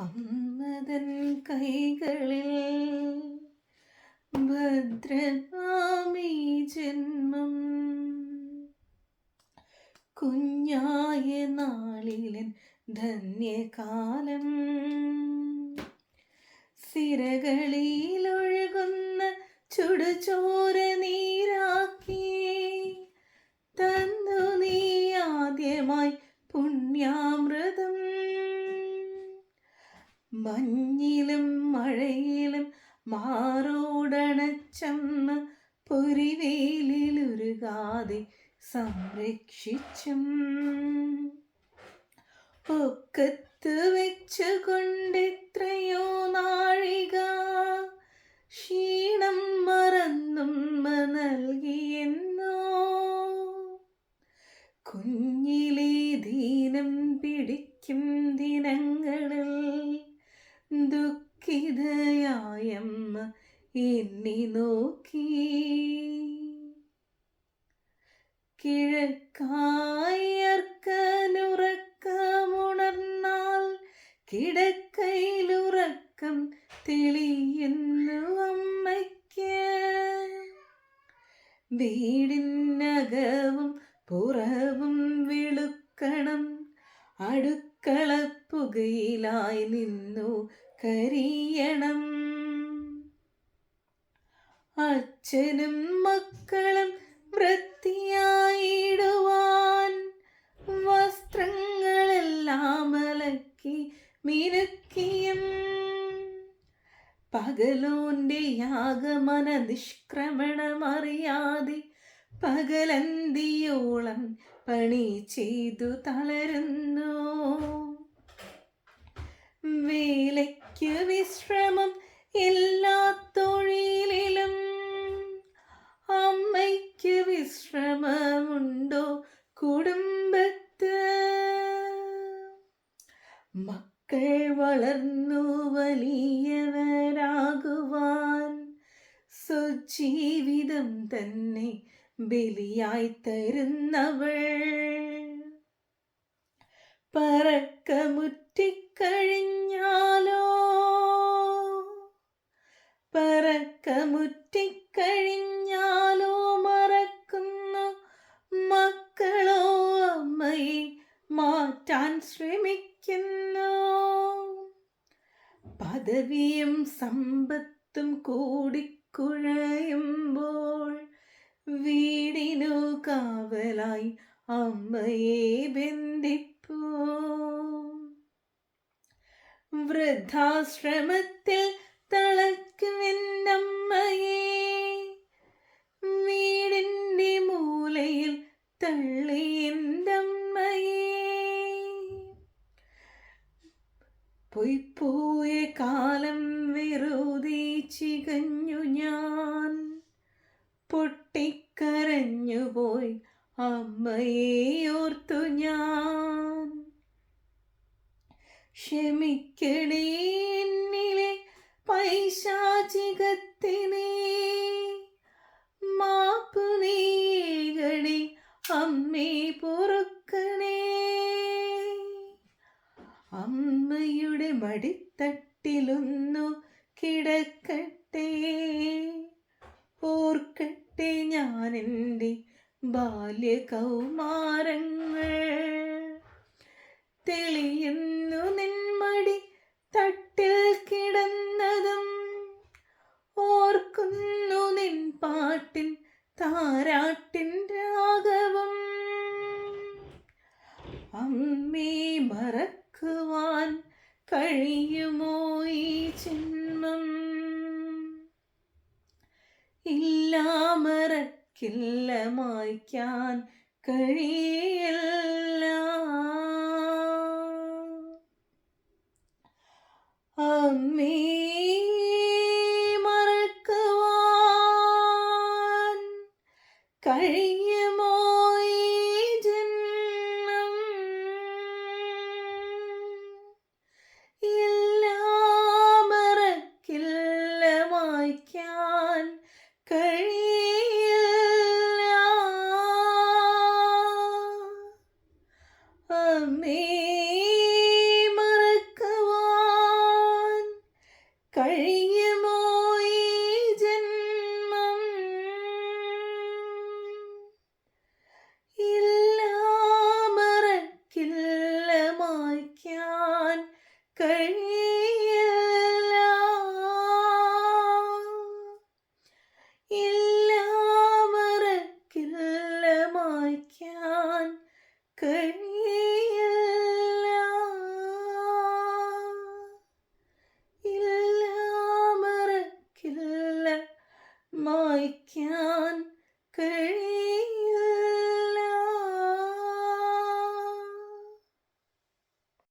അമ്മതൻ കൈകളിൽ ഭദ്രനാമീ ജന്മം. കുഞ്ഞായ നാളിലൻ ധന്യകാലം. സിരകളിലൊഴുകുന്ന ചുടുചോര മാറോടണച്ചമ്മ പൊരിവേലിലുരുകാതെ സംരക്ഷിച്ചും. ഒക്കത്ത് വെച്ചുകൊണ്ടെത്രയോ നാഴിക ക്ഷീണം മറന്നും നൽകിയെന്നോ കുഞ്ഞിലെ ദീനം പിടിക്കും എണ്ണി നോക്കി. കിഴക്കായർക്കനുറക്കമുണർന്നാൽ കിടക്കയിലുറക്കം തെളിയുന്നു അമ്മയ്ക്ക്. വീടിനകവും പുറവും വിളുക്കണം. അടുക്കള പുകയിലായി നിന്നു കരിയണം. അച്ഛനും മക്കളും വൃത്തിയായിടുവാൻ വസ്ത്രങ്ങളെല്ലാം അലക്കി മിനുക്കിയും. പകലോന്റെ യാഗമന നിഷ്ക്രമണമറിയാതെ പകലന്തിയോളം പണി ചെയ്തു തളരുന്നു. വളർന്നു വലിയവരാകുവാൻ സ്വജീവിതം തന്നെ ബലിയായി തരുന്നവൾ. പറക്കമുറ്റിക്കഴിഞ്ഞാലോ? പറക്കമുറ്റിക്കഴിഞ്ഞാലോ മറക്കുന്നു മക്കളോ അമ്മയെ മാറ്റാൻ ശ്രമിക്കുന്നു. പദവിയും സമ്പത്തും കൂടിക്കുഴയുമ്പോൾ വീടിനു കാവലായി അമ്മയെ ബന്ധിപ്പൂ. വൃദ്ധാശ്രമത്തിൽ തളക്കുമെന്നമ്മയെ വീടിന്റെ മൂലയിൽ തള്ളിയെന്തമ്മയെ പൊയ്പോയ കാലം വെറുതെ ചികഞ്ഞു ഞാൻ. പൊട്ടിക്കരഞ്ഞുപോയി അമ്മയെ ഓർത്തു ഞാൻ. ക്ഷമിക്കണേ എന്നിലെ പൈശാചികത്തിനെ മടിത്തട്ടിലൊന്നു കിടക്കട്ടെ. ഓർക്കട്ടെ ഞാൻ എന്റെ ബാല്യകൗമാരങ്ങൾ. തെളിയുന്നു നിന്മടി തട്ടിൽ കിടന്നതും. ഓർക്കുന്നു നിൻ പാട്ടിൻ താരാട്ടിൻ രാഗവും. അമ്മേ മറക്കുവാൻ കഴിയുമോ ഈ ജന്മം ഇല്ലാമറക്കില്ല മായ്ക്കാൻ കഴിയില്ല. I.